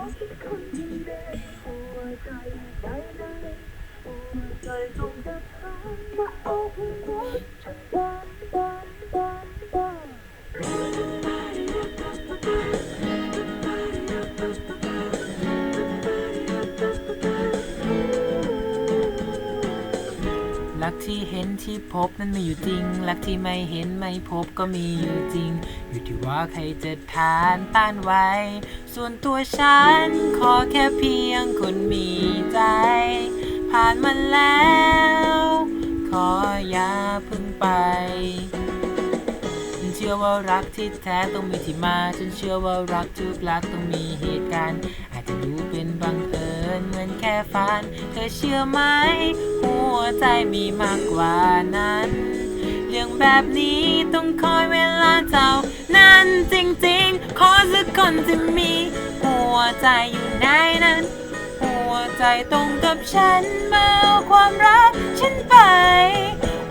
我心空荡你，我爱在等待，我爱在等待，等？ รักที่เห็นที่พบนั้นมีอยู่จริง รักที่ไม่เห็นไม่พบก็มีอยู่จริง อยู่ที่ว่าใครจะทานต้านไว้ ส่วนตัวฉันขอแค่เพียงคนมีใจ ผ่านมันแล้ว ขออย่าพึ่งไปฉันเชื่อว่ารักที่แท้ต้องมีที่มา ฉันเชื่อว่ารักทุกรักต้องมีเหตุการณ์ อาจจะดูเป็นบังเอิญ เหมือนแค่ฝัน เธอเชื่อไหม หัวใจมีมากกว่านั้น เรื่องแบบนี้ต้องคอยเวลาเจ้า นั้นจริงๆ ขอสักคนที่มี หัวใจอยู่ในนั้น หัวใจตรงกับฉันเมาเอาความรักฉันไป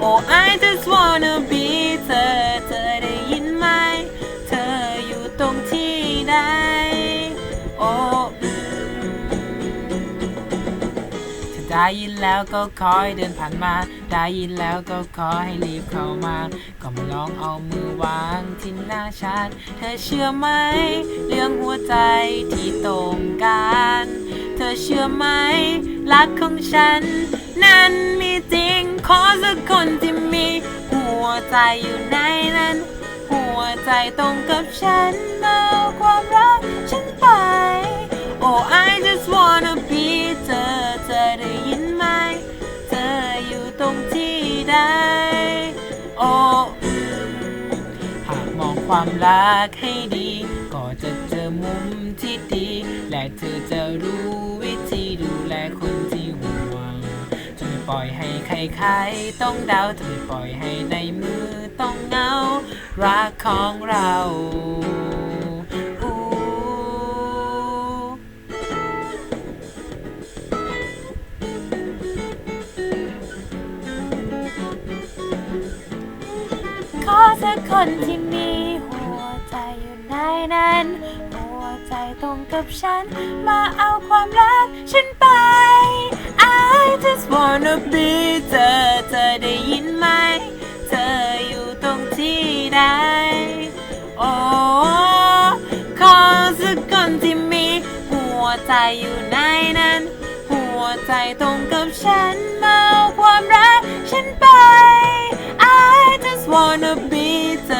Oh I just wanna be เธอเธอได้ยินไหม เธออยู่ตรงที่ใด Oh ได้ยินแล้วก็ขอให้เดินผ่านมา ได้ยินแล้วก็ขอให้รีบเข้ามา ก็มาลองเอามือวางที่หน้าฉันเธอเชื่อไหม เรื่องหัวใจที่ตรงกัน เธอเชื่อไหม รักของฉัน นั้นมีจริง ขอสักคนที่มี หัวใจอยู่ในนั้น หัวใจตรงกับฉันเอา งที่ใด Oh หากมองความรักให้ดี ก็จะเจอมุมที่ดี และเธอจะรู้วิธีดูแลคนที่ห่วงจะไม่ปล่อยให้ใครๆต้องเดาจะไม่ปล่อยให้ในมือต้องเหงารักของเรา สักคนที่มีหัวใจอยู่ในนั้น หัวใจตรงกับฉัน มาเอาความรักฉันไป I just wanna be เธอเธอได้ยินไหม เธออยู่ตรงที่ใดโอ้ขอสักคนที่มี หัวใจอยู่ในนั้น หัวใจตรงกับฉันมาเอาความรักฉันไป just wanna be เธอ